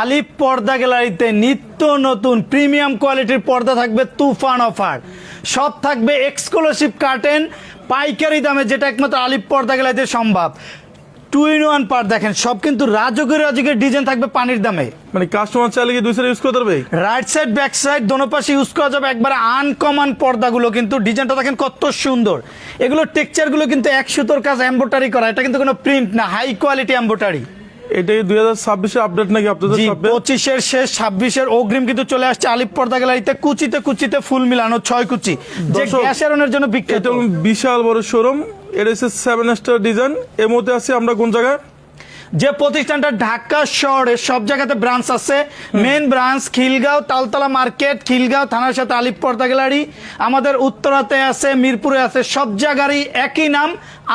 আলিপ পর্দা গ্যালারিতে নিত্য নতুন প্রিমিয়াম কোয়ালিটির পর্দা থাকবে তুফান অফার। সব থাকবে এক্সক্লুসিভ কার্টেন পাইকারি দামে যেটা একমাত্র আলিফ পর্দা গ্যালারিতে সম্ভব। টু ইন ওয়ান পার দেখেন সব কিন্তু রাজকের রাজকের ডিজাইন থাকবে পানির দামে। মানে কাস্টমার চাইলে কি দুই সাইড ইউজ করতে পারবে? রাইট সাইড ব্যাক সাইড দোনো পাশে ইউজ করা যাবে। একবারে আনকমন পর্দাগুলো কিন্তু ডিজাইনটা দেখেন কত সুন্দর। এগুলো টেক্সচারগুলো কিন্তু এক সুতোর কাজ এম্বোটারি করা। এটা কিন্তু কোনো প্রিন্ট না হাই কোয়ালিটি এম্বোটারি এটাই দুই হাজার ছাব্বিশের আপডেট নাকি আপনাদের পঁচিশের শেষ ছাব্বিশের অগ্রিম কিন্তু চলে আসছে আলিপ পর্দা গ্যালারিতে কুচিতে কুচিতে ফুল মিলানো ছয় কুচি। যে গ্যাস এরনের জন্য বিখ্যাত। বিশাল বড় শোরুম এটা হচ্ছে সেভেন স্টার ডিজাইন এর মধ্যে আছি আমরা কোন জায়গায়? যে প্রতিষ্ঠানটা ঢাকা শহরে সব জায়গাতে ব্রাঞ্চ আছে main branch Khilgaon Taltola market Khilgaon থানার সাথে আলিপ পর্দা গ্যালারি আমাদের উত্তরাতে আছে মিরপুরে আছে সব জায়গারই একই নাম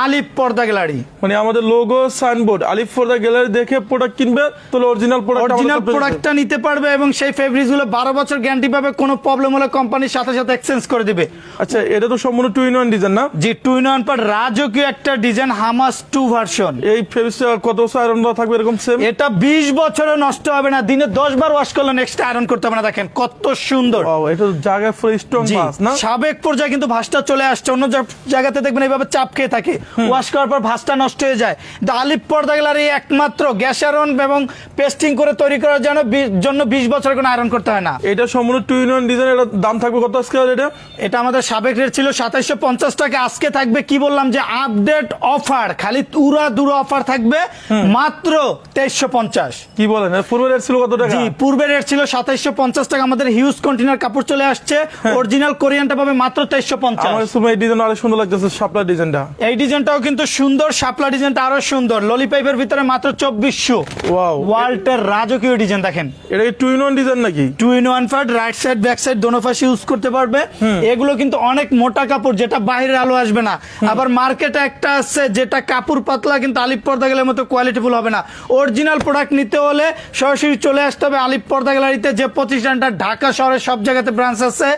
আলিপ পর্দা গ্যালারি। মানে আমাদের লোগো সাইনবোর্ড আলিফ ফোর্দা গ্যালারি দেখে প্রোডাক্ট কিনবে তাহলে অরিজিনাল প্রোডাক্ট অরিজিনাল প্রোডাক্টটা নিতে পারবে এবং সেই ফেব্রিক্সগুলো বারো বছর গ্যারান্টি পাবে কোনো প্রবলেম হলে কোম্পানির সাথে সাথে এক্সচেঞ্জ করে দিবে। আচ্ছা এটা তো সম্পূর্ণ টু ইন ওয়ান ডিজাইন না? জি টু ইন ওয়ান পার রাজকীয় একটা ডিজাইন হামাস টু ভার্সন এই ফেব্রিক্সটা কত বছর আয়রন দেওয়া থাকবে এরকম সেম এটা বিশ বছরও নষ্ট হবে না। দিনে দশ বার ওয়াশ করলে নেক্সট আয়রন করতে হবে না। দেখেন কত সুন্দর। ও এটা তো জায়গায় ফুল স্ট্রং না? সাবেক পর্যায়ে কিন্তু ভাসটা চলে আসছে। অন্য জায়গাতে দেখবেন এইভাবে চাপ খেয়ে থাকে। ওয়াশ করার পর ভাসটা নষ্ট হয়ে যায়। পর্দা গ্যালারি একমাত্র গ্যাস আয়রন এবং পেস্টিং করে তৈরি করার জন্য জন্য বিশ বছর কোনো আয়রন করতে হয় না। এটা সম্পূর্ণ টু ইন ডিজাইন এটা দাম থাকবে কত আজকে এটা এটা আমাদের সাবেক রেট ছিল সাতাইশশো পঞ্চাশ টাকা। আজকে থাকবে কি বললাম যে আপডেট অফার খালি উড়া দুরা অফার থাকবে। মাত্র তেইশশো পঞ্চাশ। কি বলেন? এর পূর্বে রেট ছিল কত টাকা? জি পূর্বে রেট ছিল সাতাইশশো পঞ্চাশ টাকা। আমাদের হিউজ কন্টেনার কাপড় চলে আসছে। অরিজিনাল কোরিয়ানটা পাবে মাত্র তেইশশো পঞ্চাশ। আমার সময় এই ডিজাইন আরও সুন্দর লাগতেছে শাপলা ডিজাইনটা এই ডিজাইনটাও কিন্তু সুন্দর শাপলা ডিজাইনটা আরও সুন্দর। ললিপাইপের ভিতরে মাত্র চব্বিশশো। ওয়াও ওয়াল্টের রাজকীয় ডিজাইন দেখেন। এটা কি টু ইন ওয়ান ডিজাইন নাকি? Two in one part right side back side দোনো পাশে ইউজ করতে পারবে। এগুলো কিন্তু অনেক মোটা কাপড় যেটা বাইরের আলো আসবে না। আবার মার্কেটে একটা আছে যেটা কাপড় পাতলা কিন্তু আলিপ পর্দা গেলে মতো কোয়ালিটিফুল হবে না। অরিজিনাল প্রোডাক্ট নিতে হলে সরাসরি চলে আসতে হবে আলিপ পর্দা গ্যালারিতে। যে প্রতিষ্ঠানটা ঢাকা শহরের সব জায়গাতে ব্রাঞ্চ আছে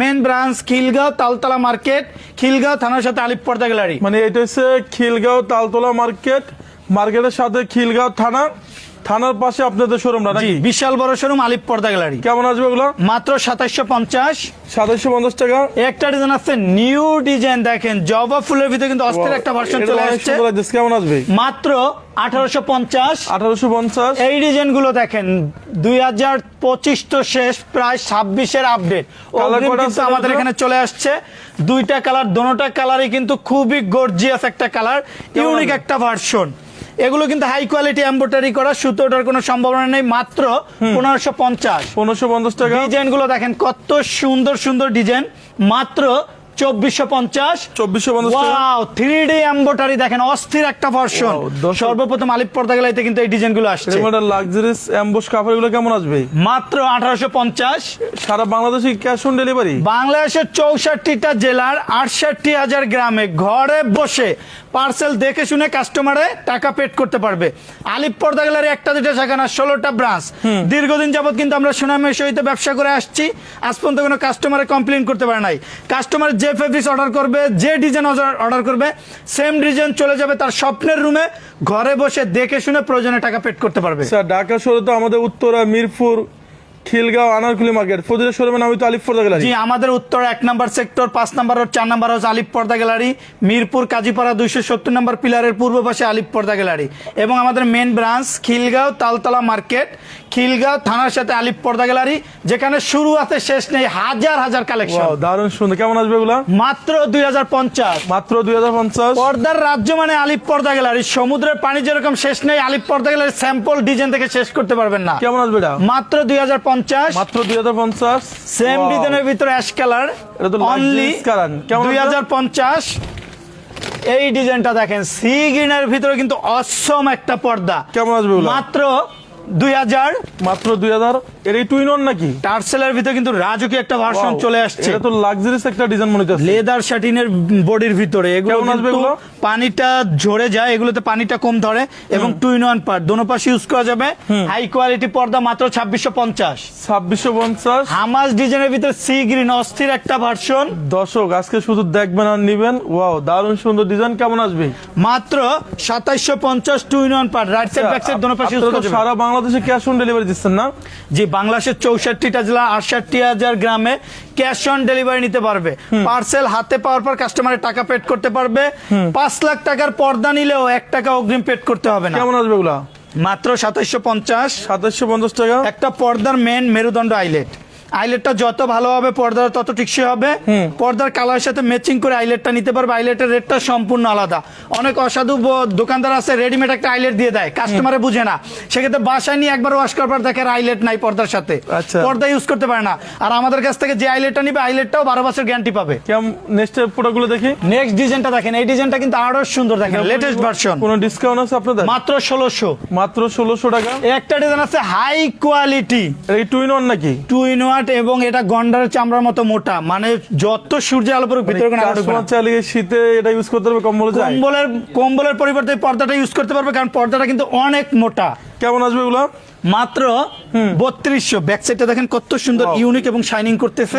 main branch Khilgaon Taltola market Khilgaon থানার সাথে আলিপ পর্দা গ্যালারি। মানে এটা হচ্ছে খিলগাঁও তালতলা মার্কেট মার্কেটের সাথে খিলগাঁও থানা। থানার পাশে আপনাদের শোরুমটা নাকি? বিশাল বড় শোরুম আলিপ পর্দা গ্যালারি। কেমন আসবে ওগুলো? মাত্র সাতাইশশো পঞ্চাশ। সাতাশশো পঞ্চাশ টাকা? একটা ডিজাইন আছে নিউ ডিজাইন দেখেন জবা ফুলের ভিতরে কিন্তু অস্থির একটা ভার্সন চলে আসছে। কেমন আসবে? মাত্র আঠারোশো পঞ্চাশ। আঠারোশো পঞ্চাশ। এই ডিজাইনগুলো দেখেন দুই হাজার পঁচিশ তো শেষ প্রায় ছাব্বিশের আপডেট আছে আমাদের এখানে চলে আসছে। দুইটা কালার দোনোটা কালারই কিন্তু খুবই গর্জিয়াস একটা কালার ইউনিক একটা ভার্সন এগুলো কিন্তু হাই কোয়ালিটি এম্বোটারি করা সুতো সুতোটার কোনো সম্ভাবনা নেই মাত্র পনেরোশো পঞ্চাশ। পনেরোশো পঞ্চাশ টাকা। ডিজাইনগুলো দেখেন কত সুন্দর সুন্দর ডিজাইন মাত্র চব্বিশশো পঞ্চাশ। চব্বিশশো ওয়াও থ্রি ডি এম্বোটারি দেখেন অস্থির একটা ভার্সন সর্বপ্রথম আলিপ পর্দা গেলাইতে কিন্তু এই ডিজাইনগুলো আসছে লাক্সারিস অ্যাম্বোস কাপড় এগুলো কেমন আসবে? মাত্র আঠারোশো পঞ্চাশ। সারা বাংলাদেশে ক্যাশ অন ডেলিভারি বাংলাদেশের চৌষট্টিটা জেলার আটষট্টি হাজার গ্রামে ঘরে বসে পার্সেল দেখে শুনে কাস্টমারে টাকা পেড করতে পারবে। আলিপ পর্দা গেলার একটা দুটা শাখা না ষোলোটা ব্রাঞ্চ। দীর্ঘদিন যাবৎ কিন্তু আমরা সুনামের সহিত ব্যবসা করে আসছি। আজ পর্যন্ত কোনো কাস্টমারে কমপ্লেন করতে পারে নাই। কাস্টমার যে ফেব্রিক্স অর্ডার করবে যে ডিজাইন অর্ডার করবে সেম ডিজাইন চলে যাবে তার স্বপ্নের রুমে ঘরে বসে দেখে শুনে প্রয়োজনে টাকা পেড করতে পারবে। স্যার ঢাকা শহরে তো আমাদের উত্তরা মিরপুর খিলগাঁও আনারকুলি মার্কেট। প্রতিটা শোরুমের নাম তো আলিফ গ্যালারি। জি আমাদের উত্তর এক নম্বর সেক্টর পাঁচ নম্বর রোড চার নম্বর হাউস আলিপ পর্দা গ্যালারি। মিরপুর কাজীপাড়া দুইশো সত্তর নম্বর পিলারের পূর্ব পাশে আলিপ পর্দা গ্যালারি। এবং আমাদের main branch Khilgaon Taltola market. Khilgaon থানার সাথে আলিপ পর্দা গ্যালারি যেখানে শুরু আছে শেষ নেই হাজার হাজার কালেকশন দারুণ সুন্দর। কেমন আসবে এগুলা? মাত্র দুই হাজার পঞ্চাশ। মাত্র দুই হাজার পঞ্চাশ? পর্দার রাজ্য মানে আলিপ পর্দা গ্যালারি। সমুদ্রের পানি যেরকম শেষ নেই আলিপ পর্দা গ্যালারি স্যাম্পল ডিজাইন থেকে শেষ করতে পারবেন না। কেমন আসবে এটা? মাত্র দুই হাজার পঞ্চাশ। মাত্র দুই হাজার পঞ্চাশ। সেম ডিজাইনের ভিতরে অ্যাশ কালার অনলি কালার কেমন দুই হাজার পঞ্চাশ। এই ডিজাইনটা দেখেন সি গ্রিনের ভিতরে কিন্তু অসম একটা পর্দা। কেমন আসবে মাত্র দুই হাজার। মাত্র দুই হাজার। এর এই টুইন অন নাকি? টার্সেলের ভিতরে কিন্তু রাজকীয় একটা ভার্সন চলে আসছে। এটা তো লাক্সারিস একটা ডিজাইন মনে হচ্ছে লেদার শাটিনের বডির ভিতরে। এগুলো কিন্তু? পানিটা ঝরে যায় এগুলোতে পানিটা কম ধরে এবং টু ইন ওয়ান পার্ট দোনো পাশে ইউজ করা যাবে। হাই কোয়ালিটি পর্দা মাত্র ছাব্বিশশো পঞ্চাশ। ছাব্বিশশো পঞ্চাশ। হামাস ডিজাইনের ভিতরে সি গ্রিন অস্থির একটা ভার্সন দর্শক আজকে শুধু দেখবেন আর নিবেন। ওয়াও দারুণ সুন্দর ডিজাইন কেমন আসবে? মাত্র সাতাইশশো পঞ্চাশ two in one part right side back side দোনো পাশে ইউজ করা যাবে। সারা বাংলা বাংলাদেশে ক্যাশ অন ডেলিভারি দিচ্ছেন না জি বাংলাদেশের চৌষট্টিটা জেলা আটষট্টি হাজার গ্রামে ক্যাশ অন ডেলিভারি নিতে পারবে। পার্সেল হাতে পাওয়ার পর কাস্টমারের টাকা পেড করতে পারবে। পাঁচ লাখ টাকার পর্দা নিলেও এক টাকা অগ্রিম পেড করতে হবে না। কেমন আসবে ওগুলা? মাত্র সাতাইশো পঞ্চাশ। সাতাশশো পঞ্চাশ টাকা। একটা পর্দার মেন মেরুদণ্ড আইলেট আইলেটটা যত ভালো হবে পর্দার তত টিকসই হবে। পর্দার কালারের সাথে ম্যাচিং করে আইলেটটা নিতে পারবে। আইলেটের রেটটা সম্পূর্ণ আলাদা। অনেক অসাধু দোকানদার আছে রেডিমেড একটা আইলেট দিয়ে দেয়। কাস্টমারে বুঝে না। সেক্ষেত্রে বাসায় নিয়ে একবার ওয়াশ করার পর দেখে আইলেট নাই পর্দার সাথে। আচ্ছা। পর্দা ইউজ করতে পারে না। আর আমাদের কাছ থেকে যে আইলেটটা নিবে আইলেটটাও বারো বছর গ্যারান্টি পাবে। কেমন? নেক্সট প্রোডাক্টগুলো দেখি। নেক্সট ডিজাইনটা দেখেন এই ডিজাইনটা কিন্তু আরও সুন্দর দেখেন লেটেস্ট ভার্সন কোনো ডিসকাউন্ট আছে আপনাদের? মাত্র ষোলোশো। মাত্র ষোলোশো টাকা। একটা ডিজাইন আছে হাই কোয়ালিটি কি টু ইন ওয়ান নাকি? টু ইন ওয়াট এবং এটা গন্ডার চামড়ার মতো মোটা। মানে যত সূর্য আলো পড়ুক ভিতরে কোনো আলো কি শীতে এটা ইউজ করতে পারবে কম্বল কম্বলের কম্বলের পরিবর্তে পর্দাটা ইউজ করতে পারবে কারণ পর্দাটা কিন্তু অনেক মোটা। কেমন আসবে এগুলো? মাত্র বত্রিশশো। ব্যাক সাইডটা দেখেন কত সুন্দর ইউনিক এবং শাইনিং করতেছে।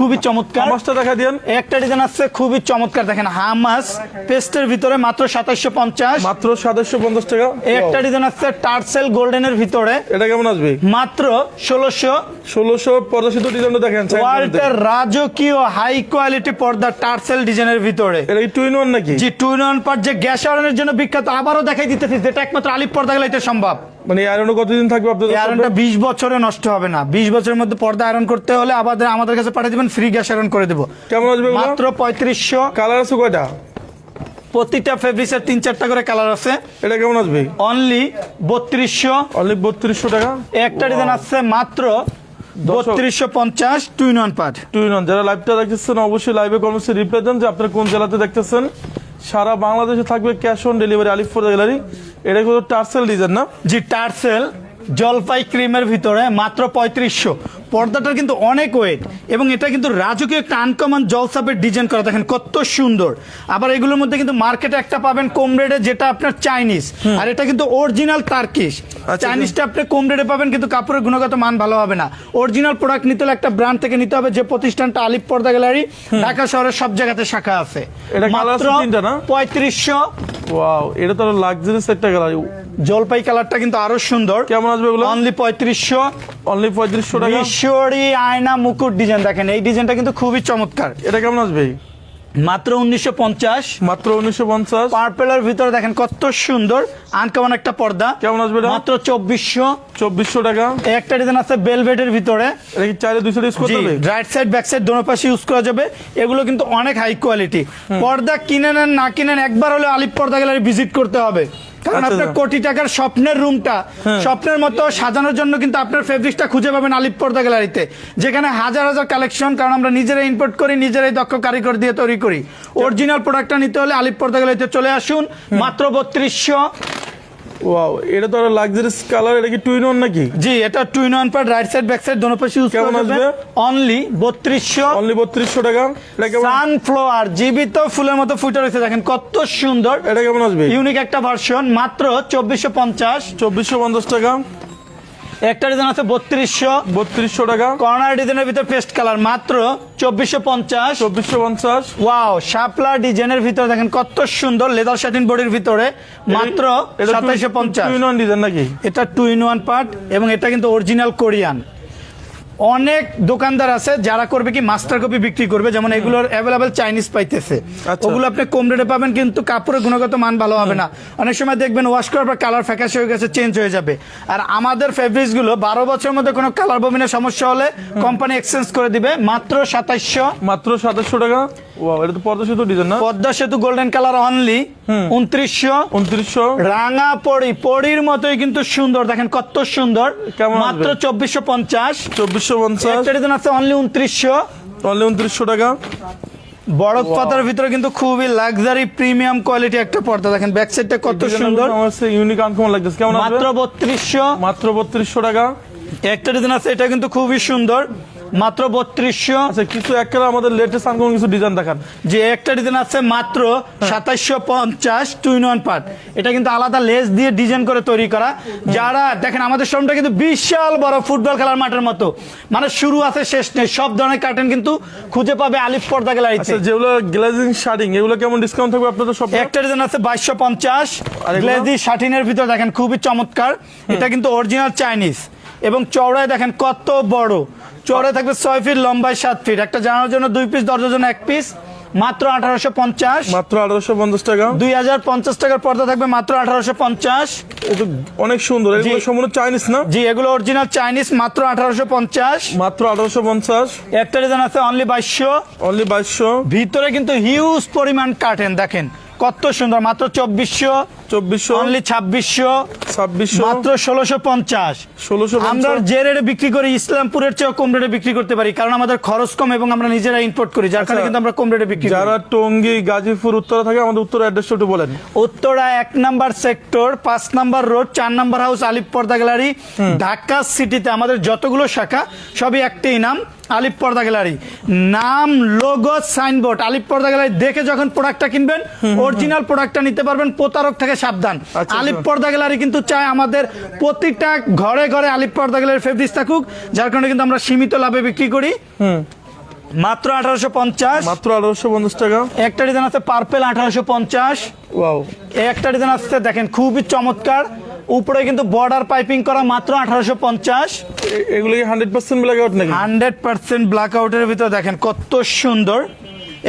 খুবই চমৎকার। আমাসটা দেখা দিন একটা ডিজাইন আছে খুবই চমৎকার। দেখেন হামাস পেস্টের ভিতরে মাত্র সাতাশশো পঞ্চাশ। মাত্র সাতাশশো পঞ্চাশ টাকা। একটা ডিজাইন আছে টার্সেল গোল্ডেনের ভিতরে। এটা কেমন আসবে? মাত্র ষোলোশো। ষোলোশো পঁচাশি তো ডিজাইনটা দেখেন ওয়ার্ল্ডের রাজকীয় হাই কোয়ালিটি পর্দা টার্সেল ডিজাইনের ভিতরে। এটা কি টু ইন ওয়ান নাকি? জি টু ইন ওয়ান পার্ট যে গ্যাস আয়রনের জন্য বিখ্যাত আবারও দেখাই দিতেছি যেটা একমাত্র আলিপ পর্দা গেলে এটা সম্ভব। মানে আয়রনও কতদিন থাকবে আপনাদের আয়রনটা বিশ বছরে নষ্ট হবে না। বিশ বছরের মধ্যে পর্দা আয়রন করতে হলে আবার আমাদের কাছে পাঠিয়ে দেবেন ফ্রি গ্যাস আয়রন করে দেবো। কেমন আসবে মাত্র পঁয়ত্রিশশো। কালার আছে কয়টা? প্রতিটা ফেব্রিক্সের তিন চারটা করে কালার আছে। এটা কেমন আসবে? অনলি বত্রিশশো। অনলি বত্রিশশো টাকা? একটা ডিজাইন আছে মাত্র বত্রিশশো পঞ্চাশ two in one part two in one যারা লাইভটা দেখতেছেন অবশ্যই লাইভে কমেন্টসে রিপ্লাই দেন যে আপনারা কোন জেলাতে দেখতেছেন। সারা বাংলাদেশে থাকবে cash on delivery Alifpur gallery. এটা কিন্তু টার্সেল ডিজাইন, না? জি, টার্সেল, জলপাই ক্রিমের ভিতরে মাত্র পঁয়ত্রিশশো। পর্দাটার কিন্তু অনেক ওয়েট এবং এটা কিন্তু রাজকীয় একটা আনকমন জলসাপের ডিজাইন করা। দেখেন কত সুন্দর। আবার এগুলোর মধ্যে কিন্তু মার্কেটে একটা পাবেন কম রেটে যেটা আপনার চাইনিজ আর এটা কিন্তু অরিজিনাল টার্কিশ চাইনিজটা আপনি কম রেটে পাবেন কিন্তু কাপড়ের গুণগত মান ভালো হবে না। অরিজিনাল প্রোডাক্ট নিতে হলে একটা ব্র্যান্ড থেকে নিতে হবে যে প্রতিষ্ঠানটা আলিপ পর্দা গ্যালারি ঢাকা শহরের সব জায়গাতে শাখা আছে। না? পঁয়ত্রিশশো। ওয়াও এটা তো লাক্সারিয়াস একটা কালার জলপাই কালারটা কিন্তু আরও সুন্দর। কেমন আসবে এগুলো? অনলি পঁয়ত্রিশশো। অনলি পঁয়ত্রিশশো টাকা? মিশরি আয়না মুকুট ডিজাইন দেখেন। এই ডিজাইনটা কিন্তু খুবই চমৎকার। এটা কেমন আসবে? মাত্র উনিশশো পঞ্চাশ। মাত্র উনিশশো পঞ্চাশ? পার্পেলের ভিতরে দেখেন কত সুন্দর আনকমন একটা পর্দা। কেমন আসবে মাত্র চব্বিশশো। চব্বিশশো টাকা। একটা ডিজাইন আছে বেলভেটের ভিতরে। চাইলে হবে? রাইট সাইড ব্যাক সাইড দোনো পাশে ইউজ করা যাবে। এগুলো কিন্তু অনেক হাই কোয়ালিটি পর্দা কিনে নেন না কিনেন একবার হলে আলিপ পর্দা গ্যালারি ভিজিট করতে হবে। কারণ আচ্ছা, আপনার আচ্ছা। কোটি টাকার স্বপ্নের রুমটা স্বপ্নের মতো সাজানোর জন্য কিন্তু আপনার ফেব্রিক্সটা খুঁজে পাবেন আলিপ পর্দা গ্যালারিতে যেখানে হাজার হাজার কালেকশন কারণ আমরা নিজেরাই ইম্পোর্ট করি নিজেরাই দক্ষ কারিগর দিয়ে তৈরি করি। অরিজিনাল প্রোডাক্টটা নিতে হলে আলিপ পর্দা গ্যালারিতে চলে আসুন মাত্র বত্রিশশো। ওয়াও এটা তো লাক্সারিস কালার এটা কি টুইন ওয়ান নাকি? জি এটা two in one part right side back side দোনো পাশে ইউজ কেমন করা যাবে। আসবে? অনলি বত্রিশশো। অনলি বত্রিশশো টাকা। এটা কেমন? সানফ্লাওয়ার জীবিত ফুলের মতো ফুটে রয়েছে দেখেন কত সুন্দর। এটা কেমন আসবে? ইউনিক একটা ভার্সন মাত্র চব্বিশশো পঞ্চাশ। চব্বিশশো পঞ্চাশ টাকা। একটা ডিজাইন আছে বত্রিশশো। বত্রিশশো টাকা। কর্নার ডিজাইনের ভিতর পেস্ট কালার মাত্র চব্বিশশো পঞ্চাশ। চব্বিশশো পঞ্চাশ। ওয়াও শাপলা ডিজাইনের ভিতরে দেখেন কত সুন্দর লেদার শাটিন বডির ভিতরে মাত্র সাতাইশো পঞ্চাশ। ডিজাইন নাকি? এটা টু ইন ওয়ান পার্ট এবং এটা কিন্তু অরিজিনাল কোরিয়ান অনেক দোকানদার আছে যারা করবে কি মাস্টার কপি বিক্রি করবে যেমন এগুলোর অ্যাভেলেবেল চাইনিজ পাইতেছে। আচ্ছা। ওগুলো আপনি কম রেটে পাবেন কিন্তু কাপড়ের গুণগত মান ভালো হবে না। অনেক সময় দেখবেন ওয়াশ করার পর কালার ফ্যাকাশে হয়ে গেছে চেঞ্জ হয়ে যাবে। আর আমাদের ফেব্রিক্সগুলো বারো বছরের মধ্যে কোনো কালার বমিনের সমস্যা হলে কোম্পানি এক্সচেঞ্জ করে দিবে মাত্র সাতাইশশো। মাত্র সাতাশশো টাকা? ওয়াও এটা তো পর্দা সেতু ডিজাইন না? পদ্মা সেতু গোল্ডেন কালার অনলি উনত্রিশশো উনত্রিশশো। রাঙা পড়ি পড়ির মতোই কিন্তু সুন্দর দেখেন কত সুন্দর। কেমন মাত্র চব্বিশশো পঞ্চাশ। চব্বিশশো পঞ্চাশ। একটা ডিজাইন আছে অনলি উনত্রিশশো। অনলি উনত্রিশশো টাকা। বড় পাতার ভিতরে কিন্তু খুবই লাক্সারি প্রিমিয়াম কোয়ালিটি একটা পর্দা দেখেন ব্যাক সাইডটা কত সুন্দর। আমার ইউনিক আনকমন লাগতেছে। কেমন মাত্র আসবে বত্রিশশো। মাত্র বত্রিশশো টাকা। একটা ডিজাইন আছে এটা কিন্তু খুবই সুন্দর। মাত্র বত্রিশশো। আচ্ছা কিছু এক কালার আমাদের লেটেস্ট আনকমন কিছু ডিজাইন দেখান। যে একটা ডিজাইন আছে মাত্র সাতাইশশো পঞ্চাশ টু ইন ওয়ান পার্ট এটা কিন্তু আলাদা লেস দিয়ে ডিজাইন করে তৈরি করা। যারা দেখেন আমাদের শোরুমটা কিন্তু বিশাল বড় ফুটবল খেলার মাঠের মতো। মানে শুরু আছে শেষ নেই। সব ধরনের কার্টেন কিন্তু খুঁজে পাবে আলিফ পর্দা গ্যালারিতে। আচ্ছা যেগুলো গ্লাজিং শার্টিং এগুলো কেমন ডিসকাউন্ট থাকবে আপনাদের সব একটা ডিজাইন আছে বাইশশো পঞ্চাশ? গ্লেজি শাটিনের ভিতর দেখেন খুবই চমৎকার। এটা কিন্তু অরিজিনাল চাইনিজ এবং চওড়ায় দেখেন কত বড়। চওড়ায় থাকবে ছয় ফিট লম্বায় সাত ফিট। একটা জানার জন্য দুই পিস দরজার জন্য এক পিস মাত্র আঠারোশো পঞ্চাশ। মাত্র আঠারোশো পঞ্চাশ টাকা। দুই হাজার পঞ্চাশ টাকার পর্দা থাকবে মাত্র আঠারোশো পঞ্চাশ। অনেক সুন্দর। এগুলো। সম্পূর্ণ চাইনিজ না? জি এগুলো অরিজিনাল চাইনিজ মাত্র আঠারোশো পঞ্চাশ। মাত্র আঠারোশো পঞ্চাশ। একটা ডিজাইন আছে অনলি বাইশশো। অনলি বাইশশো। ভিতরে কিন্তু হিউজ পরিমাণ কাটেন দেখেন। কত সুন্দর? মাত্র চব্বিশশো। চব্বিশশো। অনলি ছাব্বিশশো। ছাব্বিশশো। মাত্র ষোলোশো পঞ্চাশ। ষোলোশো আমরা যে রেটে বিক্রি করি ইসলামপুরের চেয়েও কম রেটে বিক্রি করতে পারি কারণ আমাদের খরচ কম এবং আমরা নিজেরা ইম্পোর্ট করি যার কারণে আচ্ছা। কিন্তু আমরা কম রেটে বিক্রি যারা টঙ্গী গাজীপুর উত্তরা থাকে আমাদের উত্তর অ্যাড্রেসটা একটু বলেন। উত্তরা এক নাম্বার সেক্টর পাঁচ নাম্বার রোড চার number house Alif Porda gallery Dhaka সিটিতে আমাদের যতগুলো শাখা সবই একটাই নাম। আলিপ পর্দা গ্যালারি। নাম লোগো সাইনবোর্ড আলিপ পর্দা গ্যালারি দেখে যখন প্রোডাক্টটা কিনবেন অরিজিনাল প্রোডাক্টটা নিতে পারবেন প্রতারক থেকে সাবধান। আচ্ছা, আলিপ আচ্ছা। পর্দা গ্যালারি কিন্তু চাই আমাদের প্রতিটা ঘরে ঘরে আলিপ পর্দা গ্যালারি ফেব্রিক্স থাকুক যার কারণে কিন্তু আমরা সীমিত লাভে বিক্রি করি। মাত্র আঠারোশো পঞ্চাশ। মাত্র আঠারোশো পঞ্চাশ টাকা। একটা ডিজাইন আছে পার্পেল আঠারোশো পঞ্চাশ। ওয়াও একটা ডিজাইন আসছে দেখেন খুবই চমৎকার। উপরে কিন্তু বর্ডার পাইপিং করা মাত্র আঠারোশো পঞ্চাশ। এগুলো হান্ড্রেড পার্সেন্ট ব্ল্যাক আউট নাকি? হান্ড্রেড পার্সেন্ট ব্ল্যাক আউটের ভিতরে দেখেন কত সুন্দর।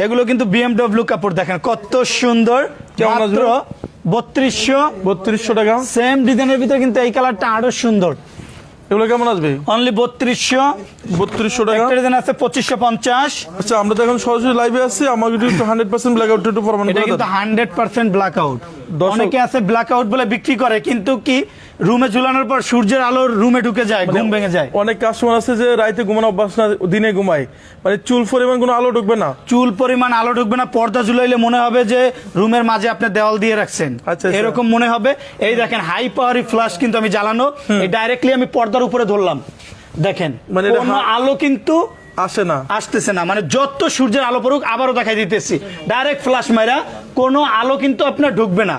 এগুলো কিন্তু বিএমডব্লিউ কাপড় দেখেন কত সুন্দর। মাত্র বত্রিশশো। বত্রিশশো টাকা। সেম ডিজাইনের ভিতরে কিন্তু এই কালারটা আরও সুন্দর। এগুলো কেমন আসবে? অনলি বত্রিশশো। বত্রিশশো টাকা? একটা ডিজাইন আছে পঁচিশশো পঞ্চাশ। আচ্ছা আমরা তো এখন সরাসরি লাইভে আছি আমাকে একটু হান্ড্রেড পার্সেন্ট ব্ল্যাক আউট একটু প্রমাণ এটা কিন্তু হান্ড্রেড পার্সেন্ট ব্ল্যাক আউট অনেকে আছে ব্ল্যাক আউট বলে বিক্রি করে কিন্তু কি রুমে ঝুলানোর পর সূর্যের আলো রুমে ঢুকে যায় ঘুম ভেঙে যায়। অনেক কাস্টমার আছে যে রাইতে ঘুমানো অভ্যাস না দিনে ঘুমায়। মানে চুল পরিমাণ কোনো আলো ঢুকবে না। চুল পরিমাণ আলো ঢুকবে না পর্দা ঝুলাইলে মনে হবে যে রুমের মাঝে আপনি দেওয়াল দিয়ে রাখছেন। আচ্ছা, আচ্ছা। এরকম মনে হবে। এই দেখেন হাই পাওয়ারি ফ্ল্যাশ কিন্তু আমি জ্বালানো। এই ডাইরেক্টলি আমি পর্দার উপরে ধরলাম। দেখেন মানে আলো কিন্তু আসে না। আসতেছে না। মানে যত সূর্যের আলো পড়ুক আবারও দেখাই দিতেছি। ডাইরেক্ট ফ্ল্যাশ মাইরা কোনো আলো কিন্তু আপনার ঢুকবে না।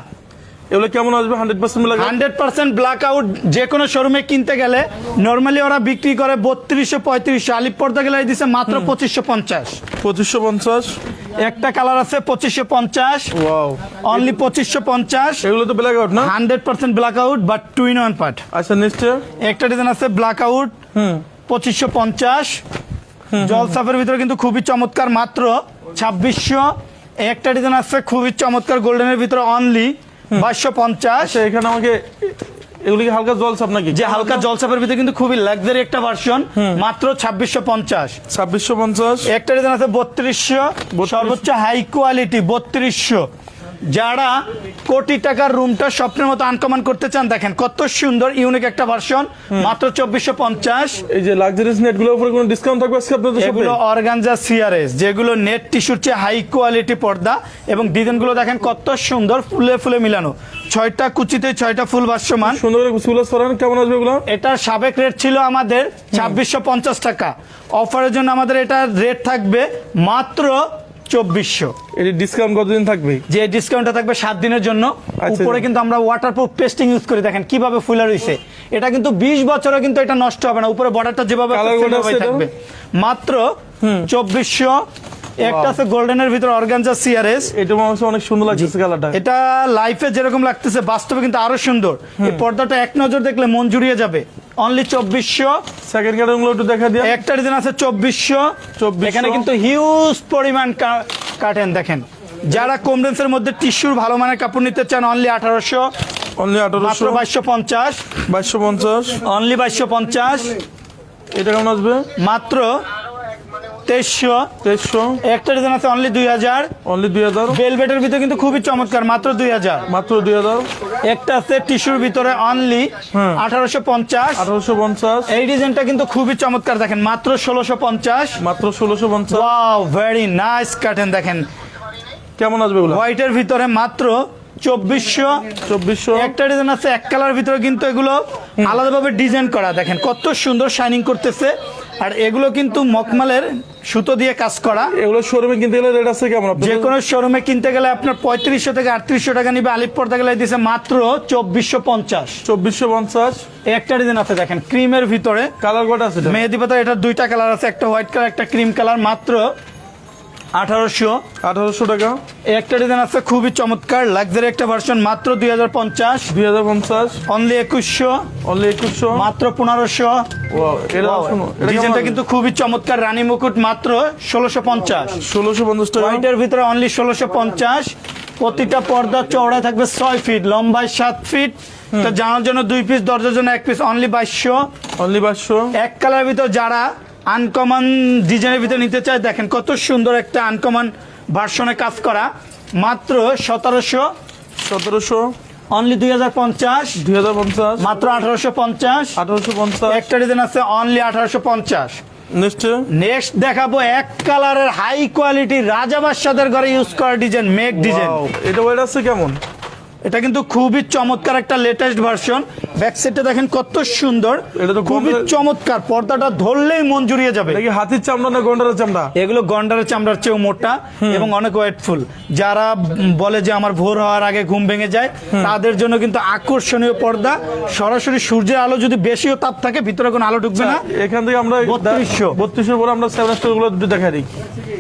এগুলো কেমন আসবে? Hundred percent black hundred percent blackout যে কোনো শোরুমে কিনতে গেলে নর্মালি ওরা বিক্রি করে বত্রিশশো পঁয়ত্রিশশো আলিপ পর্দা গেলে দিছে মাত্র পঁচিশশো পঞ্চাশ। পঁচিশশো পঞ্চাশ? একটা কালার আছে পঁচিশশো পঞ্চাশ। অনলি পঁচিশশো পঞ্চাশ। এগুলো তো ব্ল্যাক আউট না? Hundred percent blackout but two in one part আচ্ছা নেক্সট একটা ডিজাইন আছে ব্ল্যাক আউট পঁচিশশো পঞ্চাশ। জল সাফের ভিতরে কিন্তু খুবই চমৎকার মাত্র। ছাব্বিশশো। একটা ডিজাইন আছে খুবই চমৎকার গোল্ডেনের ভিতরে অনলি বাইশশো পঞ্চাশ। আচ্ছা এখানে আমাকে এগুলি হালকা জলছাপ নাকি? যে হালকা জলসাপের ভিতরে কিন্তু খুবই লাক্সারি একটা ভার্সন মাত্র ছাব্বিশশো পঞ্চাশ। ছাব্বিশশো পঞ্চাশ। একটা রিজন আছে বত্রিশশো সর্বোচ্চ হাই কোয়ালিটি বত্রিশশো। যারা কোটি টাকার রুমটা স্বপ্নের মতো আনকমান করতে চান দেখেন কত সুন্দর ইউনিক একটা ভার্সন মাত্র চব্বিশশো পঞ্চাশ। এই যে লাক্সারিয়াস নেটগুলোর উপরে কোনো ডিসকাউন্ট থাকবে আজকে আপনাদের এগুলো অর্গানজা সিআরএস যেগুলো নেট টিস্যুর চেয়ে হাই কোয়ালিটি পর্দা এবং ডিজাইনগুলো দেখেন কত সুন্দর ফুলে ফুলে মিলানো। ছয়টা কুচিতে ছয়টা ফুল ভাষ্যমান সুন্দর করে সুলাস করান কেমন আসবে এগুলো? এটার সাবেক রেট ছিল আমাদের ছাব্বিশশো পঞ্চাশ টাকা। অফারের জন্য আমাদের এটার রেট থাকবে মাত্র চব্বিশশো। এটি ডিসকাউন্ট কতদিন থাকবে? যে ডিসকাউন্টটা থাকবে সাত দিনের জন্য আচ্ছা। উপরে কিন্তু আমরা ওয়াটারপ্রুফ পেস্টিং ইউজ করি। দেখেন কীভাবে ফুলে রয়েছে। এটা কিন্তু বিশ বছরে কিন্তু এটা নষ্ট হবে না। উপরে বর্ডারটা যেভাবে? থাকবে। মাত্র চব্বিশশো একটা আছে গোল্ডেনের ভিতরে অর্গানজা সিআরএস এটা মনে হচ্ছে অনেক সুন্দর লাগছে কালারটা এটা লাইফে যেরকম লাগতেছে বাস্তবে কিন্তু আরও সুন্দর। এই পর্দাটা এক নজর দেখলে মন জুড়িয়ে যাবে। অনলি চব্বিশশো। সেকেন্ড কালার একটু দেখা দিয়ে একটা ডিজাইন আছে চব্বিশশো। 2400 এখানে কিন্তু হিউজ পরিমাণ কাটেন দেখেন। যারা কমডেন্সের মধ্যে টিস্যুর ভালো মানের কাপড় নিতে চান অনলি আঠারোশো। অনলি আঠারোশো। বাইশশো পঞ্চাশ। বাইশশো পঞ্চাশ। অনলি বাইশশো পঞ্চাশ। এটা কেমন আসবে? মাত্র তেইশশো তেইশশো। একটা ডিজাইন আছে অনলি দুই হাজার। অনলি দুই হাজার। ভিতরে কিন্তু খুবই চমৎকার মাত্র দুই হাজার। মাত্র দুই হাজার। একটা আছে টিস্যুর ভিতরে অনলি আঠারোশো পঞ্চাশ। আঠারোশো পঞ্চাশ। এই ডিজাইনটা কিন্তু খুবই চমৎকার দেখেন মাত্র ষোলোশো পঞ্চাশ। মাত্র ষোলোশো পঞ্চাশ। ওয়াও ভেরি নাইস কাটেন দেখেন। কেমন আসবে হোয়াইটের ভিতরে মাত্র চব্বিশশো। চব্বিশশো। একটা ডিজাইন আছে এক কালার ভিতরে কিন্তু এগুলো আলাদাভাবে ডিজাইন করা দেখেন কত সুন্দর শাইনিং করতেছে। আর এগুলো কিন্তু মকমালের সুতো দিয়ে কাজ করা এগুলো শোরুমে কিনতে গেলে রেট আছে কেমন? যে কোনো শোরুমে কিনতে গেলে আপনার পঁয়ত্রিশশো থেকে আটত্রিশশো টাকা নিবে আলিপ পর্দা গেলে দিছে মাত্র চব্বিশশো পঞ্চাশ চব্বিশশো পঞ্চাশ একটা ডিজাইন আছে দেখেন ক্রিমের ভিতরে কালার কটা আছে? মেহেদি পাতা এটা দুইটা কালার আছে একটা হোয়াইট কালার একটা ক্রিম কালার মাত্র আঠারোশো। আঠারোশো টাকা। একটা ডিজাইন আছে খুবই চমৎকার লাক্সারি একটা ভার্সন মাত্র দুই হাজার পঞ্চাশ। দুই হাজার পঞ্চাশ। অনলি একুশশো। অনলি একুশশো। মাত্র পনেরোশো। ডিজাইনটা কিন্তু খুবই চমৎকার রানী মুকুট মাত্র ষোলোশো পঞ্চাশ। ষোলোশো পঞ্চাশ টাকা। ভিতরে অনলি ষোলোশো পঞ্চাশ। প্রতিটা পর্দা চওড়া থাকবে ছয় ফিট লম্বায় সাত ফিট তো জানার জন্য দুই পিস দরজার জন্য এক পিস অনলি বাইশশো। অনলি এক কালার ভিতর যারা আনকমন ডিজাইনের ভিতরে নিতে চাই। দেখেন কত সুন্দর একটা আনকমন ভার্সনে কাজ করা। মাত্র সতেরোশো। সতেরোশো। অনলি দুই হাজার পঞ্চাশ। দুই হাজার পঞ্চাশ। মাত্র আঠারোশো পঞ্চাশ। আঠারোশো পঞ্চাশ। একটা ডিজাইন আছে অনলি আঠারোশো পঞ্চাশ। নেক্সট নেক্সট দেখাবো এক কালারের হাই কোয়ালিটি রাজা বাদশাদের ঘরে ইউজ করা ডিজাইন মেক ডিজাইন এটা ওয়েট আছে কেমন? এটা কিন্তু খুবই চমৎকার একটা লেটেস্ট ভার্সন ব্যাক সাইডটা দেখেন কত সুন্দর। এটা তো খুবই চমৎকার। পর্দাটা ধরলেই মন জুড়িয়ে যাবে। দেখি হাতির চামড়া না গন্ডারের চামড়া? এগুলো গন্ডারের চামড়ার চেয়েও মোটা এবং অনেক ওয়েটফুল। যারা বলে যে আমার ভোর হওয়ার আগে ঘুম ভেঙে যায় তাদের জন্য কিন্তু আকর্ষণীয় পর্দা। সরাসরি সূর্যের আলো যদি বেশিও তাপ থাকে ভিতরে কোনো আলো ঢুকবে না। এখান থেকে আমরা 3200 বত্রিশশো। পরে আমরা সেভেন স্টারগুলো দুটো দেখাই দিই।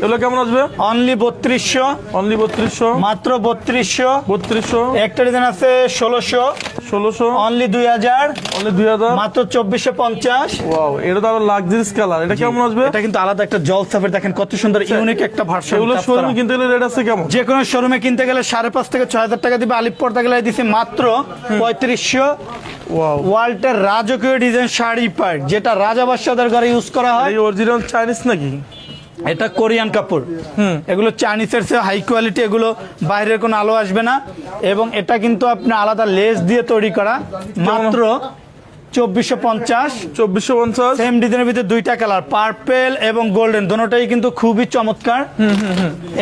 এগুলো কেমন আসবে? অনলি বত্রিশশো। অনলি বত্রিশশো। মাত্র বত্রিশশো। বত্রিশশো। একটা ডিজাইন আছে ষোলোশো। ষোলোশো। অনলি দুই হাজার। অনলি দুই হাজার। মাত্র চব্বিশশো পঞ্চাশ। ওয়াও এটা তো আরও লাক্সারিস কালার এটা কেমন আসবে? এটা কিন্তু আলাদা একটা জল সাফের দেখেন কত সুন্দর ইউনিক একটা ভার্সন এগুলো শোরুমে কিনতে গেলে রেট আছে কেমন? যে কোনো শোরুমে কিনতে গেলে সাড়ে পাঁচ থেকে ছয় হাজার টাকা দিবে আলিপ পর্দা গেলে দিছি মাত্র পঁয়ত্রিশশো। ওয়াল্টের রাজকীয় ডিজাইন শাড়ি পার্ট যেটা রাজা বাদশাদের ঘরে ইউজ করা হয়। অরিজিনাল চাইনিজ নাকি? এটা কোরিয়ান কাপড়। এগুলো চাইনিজের চেয়ে হাই কোয়ালিটি এগুলো বাইরের কোনো আলো আসবে না। এবং এটা কিন্তু আপনি আলাদা লেস দিয়ে তৈরি করা। মাত্র চব্বিশশো পঞ্চাশ। চব্বিশশো পঞ্চাশ। সেম ডিজাইনের ভিতরে দুইটা কালার পার্পেল এবং গোল্ডেন দুটোটাই কিন্তু খুবই চমৎকার।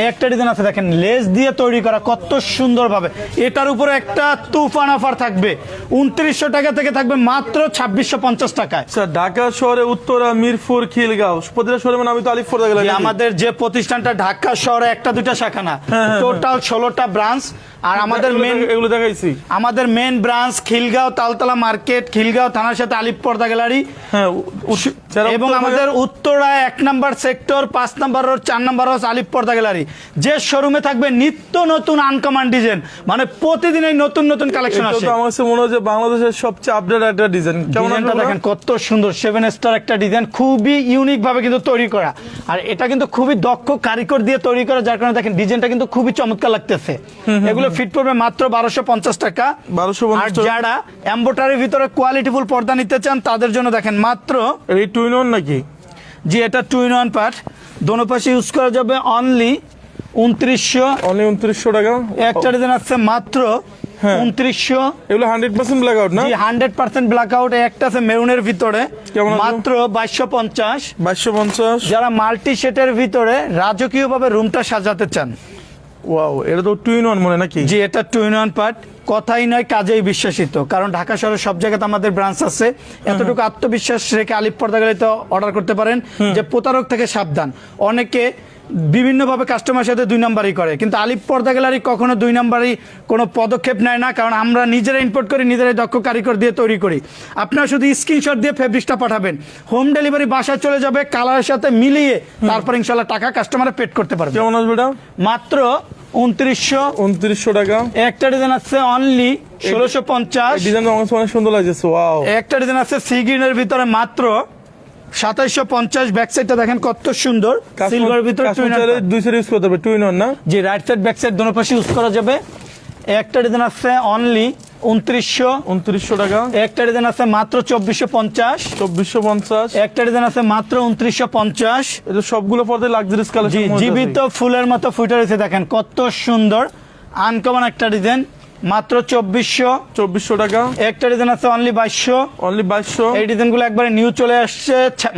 একটা ডিজাইন আছে দেখেন লেস দিয়ে তৈরি করা কত সুন্দর এটার উপরে একটা তুফান অফার থাকবে। উনত্রিশশো টাকা থেকে থাকবে মাত্র ছাব্বিশশো পঞ্চাশ টাকায়। ঢাকা শহরে উত্তরা মিরপুর খিলগাঁও প্রতিটা শহরে আমি তো আলিফ আমাদের যে প্রতিষ্ঠানটা ঢাকা শহরে একটা দুইটা শাখা না টোটাল ষোলোটা ব্রাঞ্চ আর আমাদের মেন এগুলো দেখাইছি। আমাদের main branch Khilgaon Taltala market Khilgaon থানার সাথে আলিপর্দা গ্যালারি। হ্যাঁ এবং আমাদের উত্তরা এক নাম্বার সেক্টর পাঁচ নাম্বার রোড চার নাম্বার রোড আলিপর্দা গ্যালারি। যে শোরুমে থাকবে নিত্য নতুন আনকমান ডিজাইন। মানে প্রতিদিন এই নতুন নতুন কালেকশন আসে তো আমার কাছে মনে হয় যে বাংলাদেশের সবচেয়ে আপডেট একটা ডিজাইন কেমন দেখেন কত সুন্দর সেভেন স্টার একটা ডিজাইন খুবই ইউনিক ভাবে কিন্তু তৈরি করা। আর এটা কিন্তু খুবই দক্ষ কারিগর দিয়ে তৈরি করা যার কারণে দেখেন ডিজাইনটা কিন্তু খুবই চমৎকার লাগতেছে। এগুলো ফিট পড়বে মাত্র বারোশো পঞ্চাশ টাকা। 1250 আর যারা এম্বোটারির ভিতরে কোয়ালিটিফুল পর্দা নিতে চান তাদের জন্য দেখেন মাত্র এই টুইন অন নাকি? জি এটা টু ইন ওয়ান পার্ট দোনো পাশে ইউজ করা যাবে অনলি উনত্রিশশো। অনলি উনত্রিশশো টাকা? একটা ডিজাইন আছে মাত্র হ্যাঁ। উনত্রিশশো। এগুলো হান্ড্রেড পার্সেন্ট ব্ল্যাক আউট না হান্ড্রেড পার্সেন্ট ব্ল্যাক আউট একটা আছে মেরুনের ভিতরে। মাত্র বাইশশো পঞ্চাশ। বাইশশো পঞ্চাশ। যারা মাল্টি সেটের ভিতরে রাজকীয় ভাবে রুমটা সাজাতে চান। ওয়াও এটা তো টুইন ওয়ান মনে নাকি? যে এটা টু ইন ওয়ান পার্ট কথাই নয় কাজেই বিশ্বাসিত। কারণ ঢাকা শহরের সব জায়গাতে আমাদের ব্রাঞ্চ আছে। এতটুকু আত্মবিশ্বাস রেখে আলিপ পর্দা গেলে অর্ডার করতে পারেন যে প্রতারক থেকে সাবধান। অনেকে বিভিন্নভাবে কাস্টমার সাথে দুই নাম্বারই করে। কিন্তু আলিপ পর্দা গ্যালারি কখনো দুই নাম্বারই কোনো পদক্ষেপ নেয় না কারণ আমরা নিজেরা ইম্পোর্ট করি নিজেরাই দক্ষ কারিগর দিয়ে তৈরি করি। আপনারা শুধু স্ক্রিনশট দিয়ে ফেব্রিক্সটা পাঠাবেন। হোম ডেলিভারি বাসায় চলে যাবে কালারের সাথে মিলিয়ে তারপর ইনশাল্লাহ টাকা কাস্টমারে পেড করতে পারবে। কেমন আসবে এটা? মাত্র উনত্রিশশো উনত্রিশশো টাকা। একটা ডিজাইন আছে অনলি ষোলোশো পঞ্চাশ। ডিজাইন অনেক সুন্দর লাগছে একটা ডিজাইন আছে সি গ্রিনের ভিতরে মাত্র সাতাইশশো পঞ্চাশ ব্যাক সাইডটা দেখেন কত সুন্দর। সিলভার ভিতরে। দুই সাইড ইউজ করতে হবে অন না? জি রাইট সাইড ব্যাক সাইড দোনো পাশে ইউজ করা যাবে। একটা ডিজাইন আছে অনলি উনত্রিশশো। উনত্রিশশো টাকা। একটা ডিজাইন আছে মাত্র চব্বিশশো পঞ্চাশ। চব্বিশশো পঞ্চাশ। একটা ডিজাইন আছে মাত্র উনত্রিশশো পঞ্চাশ। এটা সবগুলো পর্দে লাক্সারিস কালেকশন জীবিত ফুলের মতো ফুটে রয়েছে দেখেন কত সুন্দর। আনকমন একটা ডিজাইন মাত্র চব্বিশশো। চব্বিশশো টাকা। একটা ডিজাইন আছে অনলি বাইশশো। অনলি বাইশশো। এই ডিজাইনগুলো একবারে নিউ চলে আসছে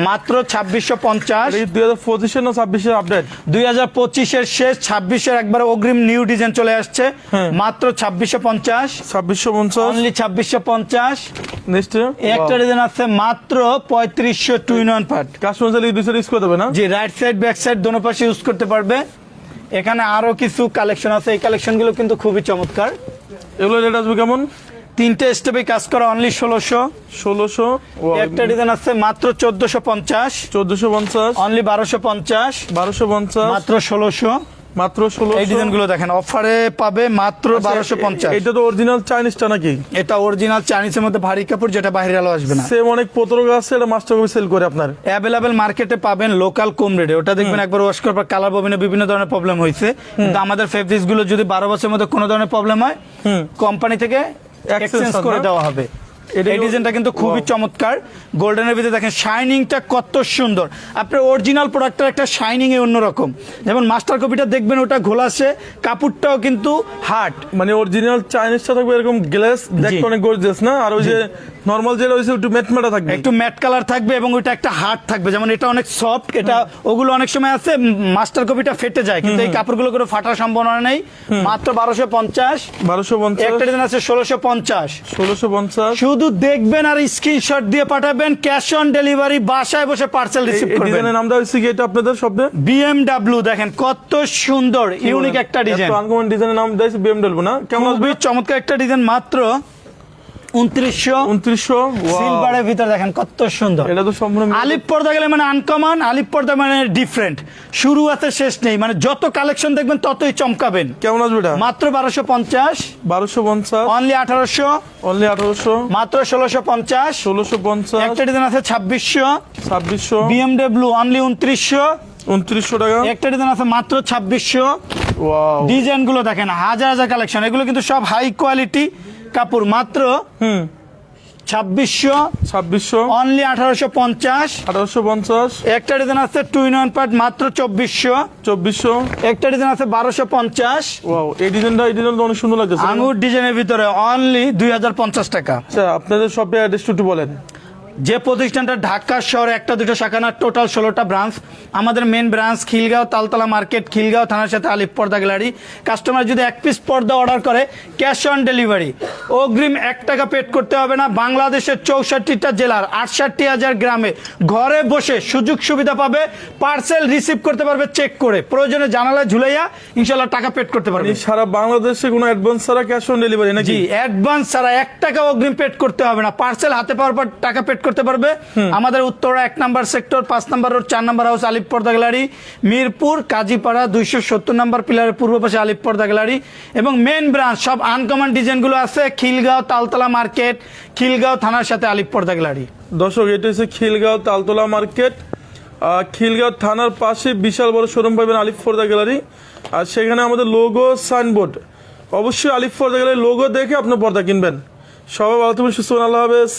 মাত্র ছাব্বিশশো পঞ্চাশ। দুই হাজার পঁচিশের না ছাব্বিশের আপডেট দুই হাজার পঁচিশের শেষ ছাব্বিশের একবার অগ্রিম নিউ ডিজাইন চলে আসছে। হ্যাঁ। মাত্র ছাব্বিশশো পঞ্চাশ। ছাব্বিশশো পঞ্চাশ। অনলি ছাব্বিশশো পঞ্চাশ। একটা ডিজাইন আছে মাত্র পঁয়ত্রিশশো two in one part customer দুই সাইড ইউজ করে দেবে না? জি রাইট সাইড ব্যাক সাইড দোনো পাশে ইউজ করতে পারবে। এখানে আরও কিছু কালেকশন আছে। এই কালেকশনগুলো কিন্তু খুবই চমৎকার। এগুলো রেট আসবে কেমন? তিনটে স্টেপে কাজ করা অনলি ষোলোশো। ষোলোশো। একটা ডিজাইন আছে মাত্র চোদ্দশো পঞ্চাশ। চোদ্দশো পঞ্চাশ। অনলি বারোশো পঞ্চাশ। বারোশো পঞ্চাশ। মাত্র ষোলোশো। মাত্র ষোলো এই ডিজাইনগুলো দেখেন অফারে পাবে মাত্র বারোশো পঞ্চাশ। এটা তো অরিজিনাল চাইনিজটা নাকি? এটা অরিজিনাল চাইনিজের মধ্যে ভারী কাপড় যেটা বাইরে আলো আসবে না। সেম অনেক পতরক আছে এটা মাস্টার কপি সেল করে আপনার। অ্যাভেলেবেল মার্কেটে পাবেন লোকাল কম রেটে ওটা দেখবেন একবার ওয়াশ করার পর কালার ববিনে বিভিন্ন ধরনের প্রবলেম হয়েছে। কিন্তু আমাদের ফেব্রিক্সগুলো যদি বারো বছরের মধ্যে কোনো ধরনের প্রবলেম হয় কোম্পানি থেকে এক্সচেঞ্জ করে দেওয়া হবে। এই ডিজাইনটা কিন্তু খুবই চমৎকার। গোল্ডেনের ভিতরে দেখেন শাইনিংটা কত সুন্দর। আপনার অরিজিনাল প্রোডাক্টের একটা শাইনিং এ অন্যরকম। যেমন মাস্টার কপিটা দেখবেন ওটা ঘোলাসে কাপড়টাও কিন্তু হার্ড মানে অরিজিনাল চাইনিজটা থাকবে এরকম গ্লাস দেখতে অনেক গর্জিয়াস না? আর ওই যে নর্মাল যেটা হইছে একটু ম্যাট ম্যাটা থাকবে। একটু ম্যাট কালার থাকবে এবং ওইটা একটা হার্ড থাকবে। যেমন এটা অনেক সফট এটা ওগুলো অনেক সময় আছে মাস্টার কপিটা ফেটে যায়। কিন্তু এই কাপড়গুলো করে ফাটার সম্ভাবনা নেই। মাত্র বারোশো পঞ্চাশ। বারোশো পঞ্চাশ। একটা ডিজাইন আছে ষোলোশো পঞ্চাশ। ষোলোশো পঞ্চাশ। শুধু দেখবেন আর স্ক্রিনশট দিয়ে পাঠাবেন ক্যাশ অন ডেলিভারি বাসায় বসে পার্সেল রিসিভ করবেন। ডিজাইনের নাম হচ্ছে কি? এটা আপনাদের শব্দে BMW দেখেন কত সুন্দর ইউনিক একটা ডিজাইন আনকমন ডিজাইনের নাম দিয়েছে বিএমডব্লিউ না? কেমন হবে চমৎকার একটা ডিজাইন মাত্র উনত্রিশশো উনত্রিশশো সিলভারের ভিতরে দেখেন কত সুন্দর। এটা তো সম্পূর্ণ আলিপ পর্দা গেলে মানে আনকমন আলিপ পর্দা মানে ডিফারেন্ট শুরু আছে শেষ নেই। মানে যত কালেকশন দেখবেন ততই চমকাবেন। কেমন আসবে এটা? মাত্র বারোশো পঞ্চাশ। বারোশো পঞ্চাশ। অনলি আঠারোশো। অনলি আঠারোশো। মাত্র ষোলোশো পঞ্চাশ। ষোলোশো পঞ্চাশ। একটা ডিজাইন আছে ছাব্বিশশো। ছাব্বিশশো। বিএমডব্লিউ অনলি উনত্রিশশো। উনত্রিশশো টাকা। একটা ডিজাইন আছে মাত্র ছাব্বিশশো। ওয়াও ডিজাইনগুলো দেখেন হাজার হাজার কালেকশন এগুলো কিন্তু সব হাই কোয়ালিটি কাপড় মাত্র হুম। ছাব্বিশশো ছাব্বিশশো। অনলি আঠারোশো পঞ্চাশ। আঠারোশো পঞ্চাশ। একটা ডিজাইন আছে টু ইন ওয়ান পার্ট মাত্র চব্বিশশো। চব্বিশশো। একটা ডিজাইন আছে বারোশো পঞ্চাশ। ওয়াও এই ডিজাইনটা এই ডিজাইনটা অনেক সুন্দর লাগছে আঙুর ডিজাইনের ভিতরে অনলি দুই হাজার পঞ্চাশ টাকা। আচ্ছা আপনাদের সব অ্যাড্রেস একটু বলেন। যে প্রতিষ্ঠানটা ঢাকা শহরে একটা দুটো শাখা না টোটাল ষোলোটা ব্রাঞ্চ। আমাদের main branch Khilgaon Taltala market Khilgaon থানার সাথে আলিপ পর্দা গ্যালারি। কাস্টমার যদি এক পিস পর্দা অর্ডার করে ক্যাশ অন ডেলিভারি অগ্রিম এক টাকা পেড করতে হবে না। বাংলাদেশের চৌষট্টিটা জেলার আটষট্টি হাজার গ্রামে ঘরে বসে সুযোগ সুবিধা পাবে পার্সেল রিসিভ করতে পারবে চেক করে। প্রয়োজনে জানালায় ঝুলাইয়া ইনশাল্লাহ টাকা পেড করতে পারবে। সারা বাংলাদেশে কোনো অ্যাডভান্স ছাড়া ক্যাশ অন ডেলিভারি নাকি? জি অ্যাডভান্স ছাড়া এক টাকা অগ্রিম পেড করতে হবে না। পার্সেল হাতে পাওয়ার পর টাকা পেড করতে পারবে। আমাদের উত্তরা এক নাম্বার সেক্টর পাঁচ নাম্বার রোড চার নাম্বার হাউস আলিপ পর্দা গ্যালারি মিরপুর কাজীপাড়া দুইশো সত্তর নাম্বার পিলারের পূর্ব পাশে আলিপ পর্দা গ্যালারি এবং মেন ব্রাঞ্চ সব আনকমন ডিজাইনগুলো আছে খিলগাঁও তালতলা মার্কেট খিলগাঁও থানার সাথে আলিপ পর্দা গ্যালারি। দর্শক এটা হচ্ছে খিলগাঁও তালতলা মার্কেট। খিলগাঁও থানার পাশে বিশাল বড় শোরুম পাবেন আলিফ ফোর্দা গ্যালারি। আর সেখানে আমাদের লোগো সাইনবোর্ড অবশ্যই আলিফ ফোর্দা গ্যালারি লোগো দেখে আপনার পর্দা কিনবেন। সবাই ভালো থাকবেন সুস্থ আল্লাহ হাফেজ।